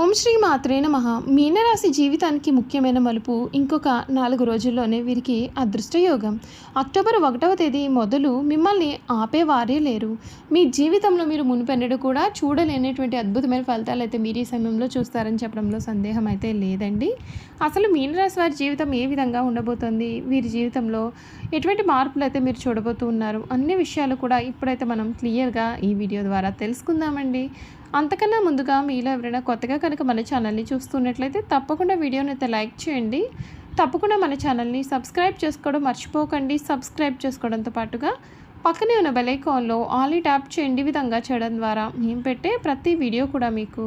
ఓం శ్రీ మాత్రే నమ. మీనరాశి జీవితానికి ముఖ్యమైన మలుపు ఇంకొక నాలుగు రోజుల్లోనే వీరికి అదృష్టయోగం. అక్టోబర్ ఒకటవ తేదీ మొదలు మిమ్మల్ని ఆపేవారే లేరు. మీ జీవితంలో మీరు మునిపెన్నడు కూడా చూడలేనటువంటి అద్భుతమైన ఫలితాలు అయితే మీరు ఈ సమయంలో చూస్తారని చెప్పడంలో సందేహం అయితే లేదండి. అసలు మీనరాశి వారి జీవితం ఏ విధంగా ఉండబోతోంది? వీరి జీవితంలో ఎటువంటి మార్పులు అయితే మీరు చూడబోతూ ఉన్నారు? అన్ని విషయాలు కూడా ఇప్పుడైతే మనం క్లియర్గా ఈ వీడియో ద్వారా తెలుసుకుందామండి. అంతకన్నా ముందుగా మీలో ఎవరైనా కొత్తగా కనుక మన ఛానల్ని చూస్తున్నట్లయితే తప్పకుండా వీడియోని అయితే లైక్ చేయండి. తప్పకుండా మన ఛానల్ని సబ్స్క్రైబ్ చేసుకోవడం మర్చిపోకండి. సబ్స్క్రైబ్ చేసుకోవడంతో పాటుగా పక్కనే ఉన్న బెలైకాన్లో ఆల్ ట్యాప్ చేయండి. విధంగా చేయడం ద్వారా మేము పెట్టే ప్రతి వీడియో కూడా మీకు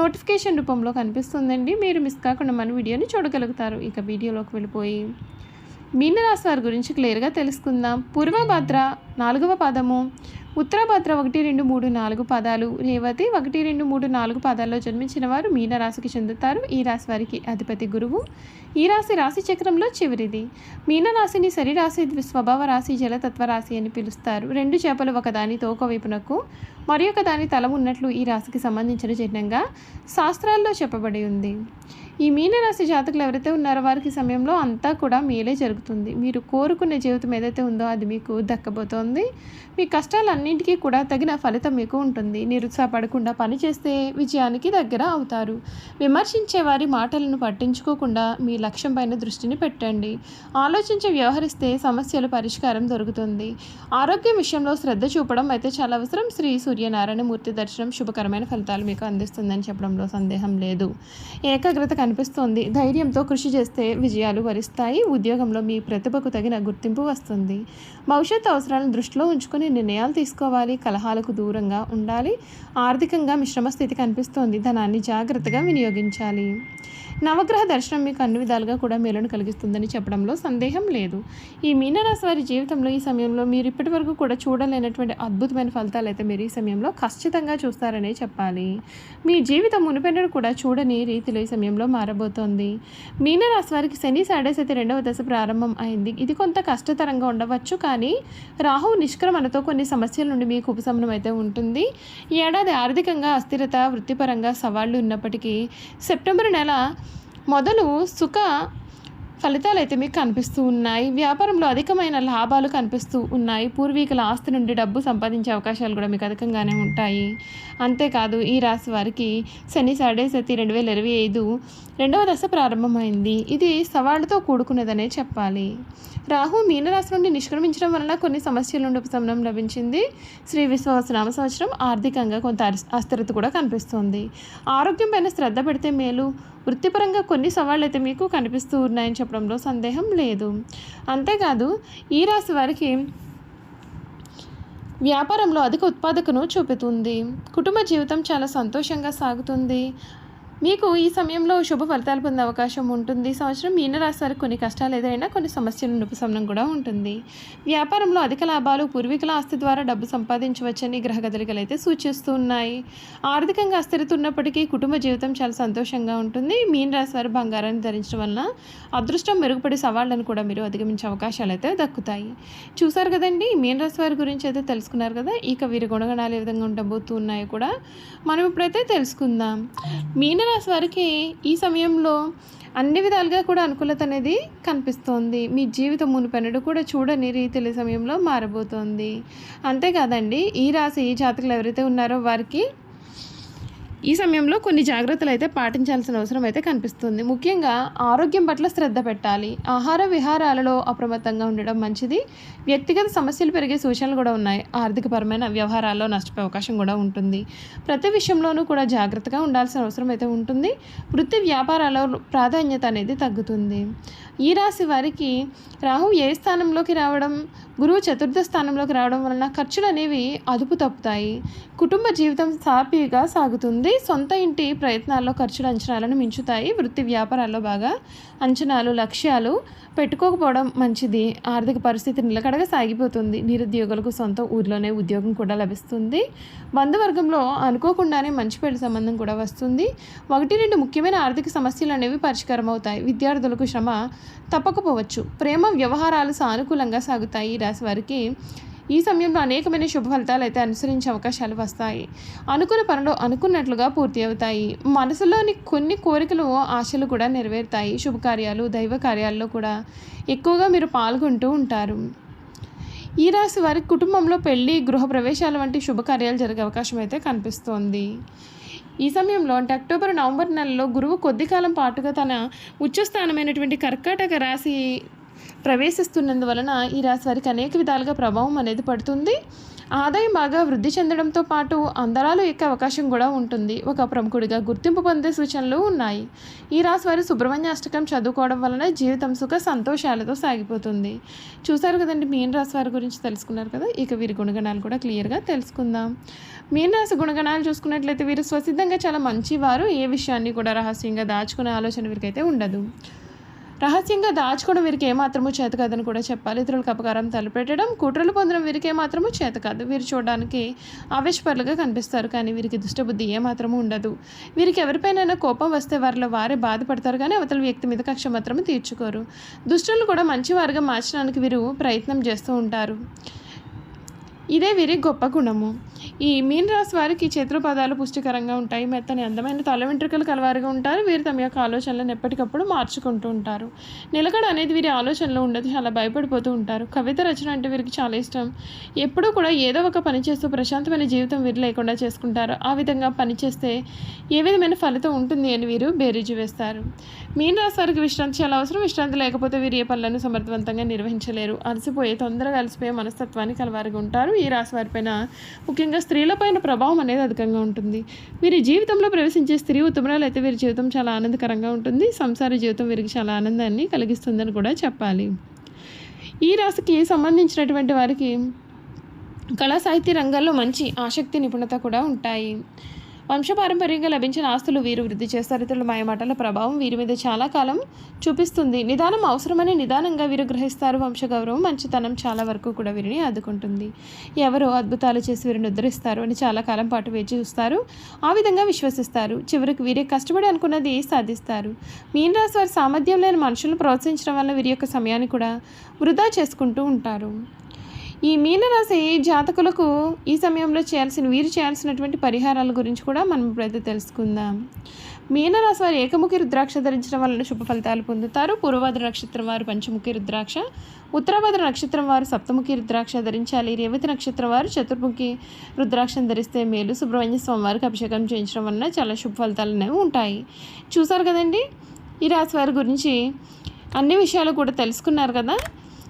నోటిఫికేషన్ రూపంలో కనిపిస్తుందండి. మీరు మిస్ కాకుండా మన వీడియోని చూడగలుగుతారు. ఇక వీడియోలోకి వెళ్ళిపోయి మీనరాశి వారి గురించి క్లియర్గా తెలుసుకుందాం. పూర్వభద్ర నాలుగవ పదము. ఉత్తరభద్ర ఒకటి రెండు మూడు నాలుగు పదాలు. రేవతి ఒకటి రెండు మూడు నాలుగు పదాల్లో జన్మించిన వారు మీనరాశికి చెందుతారు. ఈ రాశి వారికి అధిపతి గురువు. ఈ రాశి రాశి చక్రంలో చివరిది. మీనరాశిని సరిరాశి స్వభావ రాశి జలతత్వ రాశి అని పిలుస్తారు. రెండు చేపలు ఒకదాని తోక వైపునకు మరి ఒక దాని తల ఉన్నట్లు ఈ రాశికి సంబంధించిన చిహ్నంగా శాస్త్రాల్లో చెప్పబడి ఉంది. ఈ మీనరాశి జాతకులు ఎవరైతే ఉన్నారో వారికి సమయంలో అంతా కూడా మీలే జరుగుతుంది. మీరు కోరుకునే జీవితం ఏదైతే ఉందో అది మీకు దక్కబోతోంది. మీ కష్టాలన్నింటికీ కూడా తగిన ఫలితం మీకు ఉంటుంది. నిరుత్సాహపడకుండా పని చేస్తే విజయానికి దగ్గర అవుతారు. విమర్శించే వారి మాటలను పట్టించుకోకుండా మీ లక్ష్యం పైన దృష్టిని పెట్టండి. ఆలోచించి వ్యవహరిస్తే సమస్యల పరిష్కారం దొరుకుతుంది. ఆరోగ్యం విషయంలో శ్రద్ధ చూపడం అయితే చాలా అవసరం. శ్రీ సూర్యనారాయణ మూర్తి దర్శనం శుభకరమైన ఫలితాలు మీకు అందిస్తుందని చెప్పడంలో సందేహం లేదు. ఏకాగ్రత కనిపిస్తోంది. ధైర్యంతో కృషి చేస్తే విజయాలు వరిస్తాయి. ఉద్యోగంలో మీ ప్రతిభకు తగిన గుర్తింపు వస్తుంది. భవిష్యత్ అవసరాలను దృష్టిలో ఉంచుకొని నిర్ణయాలు తీసుకోవాలి. కలహాలకు దూరంగా ఉండాలి. ఆర్థికంగా మిశ్రమ స్థితి కనిపిస్తోంది. ధనాన్ని జాగ్రత్తగా వినియోగించాలి. నవగ్రహ దర్శనం మీకు అన్ని విధాలుగా కూడా మేలును కలిగిస్తుందని చెప్పడంలో సందేహం లేదు. ఈ మీనరాశి వారి జీవితంలో ఈ సమయంలో మీరు ఇప్పటి వరకు కూడా చూడలేనటువంటి అద్భుతమైన ఫలితాలు అయితే మీరు ఈ సమయంలో ఖచ్చితంగా చూస్తారనే చెప్పాలి. మీ జీవితం మునిపెన్నడు కూడా చూడని రీతిలో ఈ సమయంలో మారబోతోంది. మీనరాశి వారికి శని సాడేస్ అయితే రెండవ దశ ప్రారంభం అయింది. ఇది కొంత కష్టతరంగా ఉండవచ్చు కానీ రాహు నిష్క్రమణతో కొన్ని సమస్యల నుండి మీకు ఉపశమనం అయితే ఉంటుంది. ఏడాది ఆర్థికంగా అస్థిరత వృత్తిపరంగా సవాళ్ళు ఉన్నప్పటికీ సెప్టెంబర్ నెల మొదలు సుఖ ఫలితాలు అయితే మీకు కనిపిస్తూ ఉన్నాయి. వ్యాపారంలో అధికమైన లాభాలు కనిపిస్తూ ఉన్నాయి. పూర్వీకుల ఆస్తి నుండి డబ్బు సంపాదించే అవకాశాలు కూడా మీకు అధికంగానే ఉంటాయి. అంతేకాదు ఈ రాశి వారికి శని సాడే సతి రెండు వేల ఇరవై ఐదు రెండవ దశ ప్రారంభమైంది. ఇది సవాళ్ళతో కూడుకున్నదనే చెప్పాలి. రాహు మీనరాశి నుండి నిష్క్రమించడం వలన కొన్ని సమస్యల నుండి ఉపశమనం లభించింది. శ్రీ విశ్వాసనామ సంవత్సరం ఆర్థికంగా కొంత అస్థిరత కూడా కనిపిస్తుంది. ఆరోగ్యం పైన శ్రద్ధ పెడితే మేలు. వృత్తిపరంగా కొన్ని సవాళ్ళు అయితే మీకు కనిపిస్తూ ఉన్నాయని చెప్పడంలో సందేహం లేదు. అంతేకాదు ఈ రాశి వారికి వ్యాపారంలో అధిక ఉత్పాదకను చూపుతుంది. కుటుంబ జీవితం చాలా సంతోషంగా సాగుతుంది. మీకు ఈ సమయంలో శుభ ఫలితాలు పొందే అవకాశం ఉంటుంది. సంవత్సరం మీనరాశి వారికి కొన్ని కష్టాలు ఎదురైనా కొన్ని సమస్యలు ఉపశమనం కూడా ఉంటుంది. వ్యాపారంలో అధిక లాభాలు పూర్వీకుల ఆస్తి ద్వారా డబ్బు సంపాదించవచ్చని గ్రహగదలికలు అయితే సూచిస్తూ ఉన్నాయి. ఆర్థికంగా అస్థిరత ఉన్నప్పటికీ కుటుంబ జీవితం చాలా సంతోషంగా ఉంటుంది. మీనరాశి వారు బంగారాన్ని ధరించడం వలన అదృష్టం మెరుగుపడి సవాళ్ళను కూడా మీరు అధిగమించే అవకాశాలు అయితే దక్కుతాయి. చూసారు కదండి? మీనరాశి వారి గురించి అయితే తెలుసుకున్నారు కదా? ఇక వీరి గుణగణాలు ఏ విధంగా ఉండబోతున్నాయో కూడా మనం ఇప్పుడైతే తెలుసుకుందాం. మీన రాశి వారికి ఈ సమయంలో అన్ని విధాలుగా కూడా అనుకూలత అనేది కనిపిస్తోంది. మీ జీవితం మునిపెన్నడు కూడా చూడని రీతిల సమయంలో మారబోతోంది. అంతేకాదండి ఈ రాశి జాతకులు ఎవరైతే ఉన్నారో వారికి ఈ సమయంలో కొన్ని జాగ్రత్తలు అయితే పాటించాల్సిన అవసరం అయితే కనిపిస్తుంది. ముఖ్యంగా ఆరోగ్యం పట్ల శ్రద్ధ పెట్టాలి. ఆహార విహారాలలో అప్రమత్తంగా ఉండడం మంచిది. వ్యక్తిగత సమస్యలు పెరిగే సూచనలు కూడా ఉన్నాయి. ఆర్థికపరమైన వ్యవహారాల్లో నష్టపోయే అవకాశం కూడా ఉంటుంది. ప్రతి విషయంలోనూ కూడా జాగ్రత్తగా ఉండాల్సిన అవసరం అయితే ఉంటుంది. వృత్తి వ్యాపారాల్లో ప్రాధాన్యత అనేది తగ్గుతుంది. ఈ రాశి వారికి రాహు ఏ స్థానంలోకి రావడం గురువు చతుర్థ స్థానంలోకి రావడం వలన ఖర్చులు అనేవి అదుపు తప్పుతాయి. కుటుంబ జీవితం సాఫీగా సాగుతుంది. సొంత ఇంటి ప్రయత్నాల్లో ఖర్చుల అంచనాలను మించుతాయి. వృత్తి వ్యాపారాల్లో బాగా అంచనాలు లక్ష్యాలు పెట్టుకోకపోవడం మంచిది. ఆర్థిక పరిస్థితి నిలకడగా సాగిపోతుంది. నిరుద్యోగులకు సొంత ఊర్లోనే ఉద్యోగం కూడా లభిస్తుంది. బంధువర్గంలో అనుకోకుండానే మంచి పెళ్ళి సంబంధం కూడా వస్తుంది. ఒకటి రెండు ముఖ్యమైన ఆర్థిక సమస్యలు అనేవి పరిష్కారం అవుతాయి విద్యార్థులకు శ్రమ తప్పకపోవచ్చు. ప్రేమ వ్యవహారాలు సానుకూలంగా సాగుతాయి. రాశి వారికి ఈ సమయంలో అనేకమైన శుభ ఫలితాలు అయితే అనుసరించే అవకాశాలు వస్తాయి. అనుకున్న పనులు అనుకున్నట్లుగా పూర్తి అవుతాయి. మనసులోని కొన్ని కోరికలు ఆశలు కూడా నెరవేరుతాయి. శుభకార్యాలు దైవ కార్యాల్లో కూడా ఎక్కువగా మీరు పాల్గొంటూ ఉంటారు. ఈ రాశి వారి కుటుంబంలో పెళ్ళి గృహప్రవేశాలు వంటి శుభకార్యాలు జరిగే అవకాశం అయితే కనిపిస్తోంది. ఈ సమయంలో అంటే అక్టోబర్ నవంబర్ నెలలో గురువు కొద్ది కాలం పాటుగా తన ఉచ్చస్థానమైనటువంటి కర్కాటక రాశి ప్రవేశిస్తున్నందువలన ఈ రాశి వారికి అనేక విధాలుగా ప్రభావం అనేది పడుతుంది. ఆదాయం బాగా వృద్ధి చెందడంతో పాటు అందరాలు ఎక్కే అవకాశం కూడా ఉంటుంది. ఒక ప్రముఖుడిగా గుర్తింపు పొందే సూచనలు ఉన్నాయి. ఈ రాశి వారి సుబ్రహ్మణ్య అష్టకం చదువుకోవడం వలన జీవితం సుఖ సంతోషాలతో సాగిపోతుంది. చూసారు కదండి మీన రాశి వారి గురించి తెలుసుకున్నారు కదా? ఇక వీరి గుణగణాలు కూడా క్లియర్గా తెలుసుకుందాం. మీన రాశి గుణగణాలు చూసుకున్నట్లయితే వీరు స్వసిద్ధంగా చాలా మంచివారు. ఏ విషయాన్ని కూడా రహస్యంగా దాచుకునే ఆలోచన వీరికైతే ఉండదు. రహస్యంగా దాచుకోవడం వీరికి ఏమాత్రమూ చేత కాదని కూడా చెప్పాలి. ఇతరులకు అపకారం తలపెట్టడం కుట్రలు పొందడం వీరికి ఏమాత్రమూ చేత కాదు. వీరు చూడడానికి ఆవేశపరులుగా కనిపిస్తారు కానీ వీరికి దుష్టబుద్ధి ఏమాత్రమూ ఉండదు. వీరికి ఎవరిపైనైనా కోపం వస్తే వారిలో వారే బాధపడతారు కానీ అవతల వ్యక్తి మీద కక్ష మాత్రము తీర్చుకోరు. దుష్టులను కూడా మంచివారుగా మార్చడానికి వీరు ప్రయత్నం చేస్తూ ఉంటారు. ఇదే వీరి గొప్ప గుణము. ఈ మీన్ రాశి వారికి చేతుల పదాలు పుష్టికరంగా ఉంటాయి. మెత్తని అందమైన తల వెంట్రుకలు కలవారుగా ఉంటారు. వీరు తమ యొక్క ఆలోచనలను ఎప్పటికప్పుడు మార్చుకుంటూ ఉంటారు. నిలకడ అనేది వీరి ఆలోచనలో ఉండదు. చాలా భయపడిపోతూ ఉంటారు. కవిత రచన అంటే వీరికి చాలా ఇష్టం. ఎప్పుడూ కూడా ఏదో ఒక పని చేస్తూ ప్రశాంతమైన జీవితం వీరు లేకుండా చేసుకుంటారు. ఆ విధంగా పనిచేస్తే ఏ విధమైన ఫలితం ఉంటుంది అని వీరు బేరీజు వేస్తారు. మీన రాశి వారికి విశ్రాంతి చాలా అవసరం. విశ్రాంతి లేకపోతే వీరు ఏ పనులను సమర్థవంతంగా నిర్వహించలేరు. అలసిపోయే తొందరగా అలసిపోయే మనస్తత్వాన్ని కలవారుగా ఉంటారు. ఈ రాశి వారిపైన ముఖ్యంగా స్త్రీలపైన ప్రభావం అనేది అధికంగా ఉంటుంది. వీరి జీవితంలో ప్రవేశించే స్త్రీ ఉత్తమరాలు అయితే వీరి జీవితం చాలా ఆనందకరంగా ఉంటుంది. సంసార జీవితం వీరికి చాలా ఆనందాన్ని కలిగిస్తుందని కూడా చెప్పాలి. ఈ రాశికి సంబంధించినటువంటి వారికి కళా సాహిత్య రంగాల్లో మంచి ఆసక్తి నిపుణత కూడా ఉంటాయి. వంశపారంపర్యంగా లభించిన ఆస్తులు వీరు వృద్ధి చేస్తారు ఇతరుల మాయమాటల ప్రభావం వీరి మీద చాలా కాలం చూపిస్తుంది. నిదానం అవసరమని నిదానంగా వీరు గ్రహిస్తారు. వంశగౌరవం మంచితనం చాలా వరకు కూడా వీరిని ఆదుకుంటుంది. ఎవరో అద్భుతాలు చేసి వీరిని ఉద్ధరిస్తారు అని చాలా కాలం పాటు వేచి చూస్తారు. ఆ విధంగా విశ్వసిస్తారు. చివరికి వీరే కష్టపడి అనుకున్నది సాధిస్తారు. మీనరాశి వారి సామర్థ్యం లేని మనుషులను ప్రోత్సహించడం వల్ల వీరి యొక్క సమయాన్ని కూడా వృధా చేసుకుంటూ ఉంటారు. ఈ మీనరాశి జాతకులకు ఈ సమయంలో చేయాల్సిన వీరు చేయాల్సినటువంటి పరిహారాల గురించి కూడా మనం ఇప్పుడైతే తెలుసుకుందాం. మీనరాశి వారు ఏకముఖి రుద్రాక్ష ధరించడం వలన శుభ ఫలితాలు పొందుతారు. పూర్వభద్ర నక్షత్రం వారు పంచముఖి రుద్రాక్ష ఉత్తరభద్ర నక్షత్రం వారు సప్తముఖి రుద్రాక్ష ధరించాలి. రేవతి నక్షత్రం వారు చతుర్ముఖి రుద్రాక్షను ధరిస్తే మేలు. సుబ్రహ్మణ్య స్వామి వారికి అభిషేకం చేయించడం వలన చాలా శుభ ఫలితాలు అనేవి ఉంటాయి. చూసారు కదండి? ఈ రాశి వారి గురించి అన్ని విషయాలు కూడా తెలుసుకున్నారు కదా?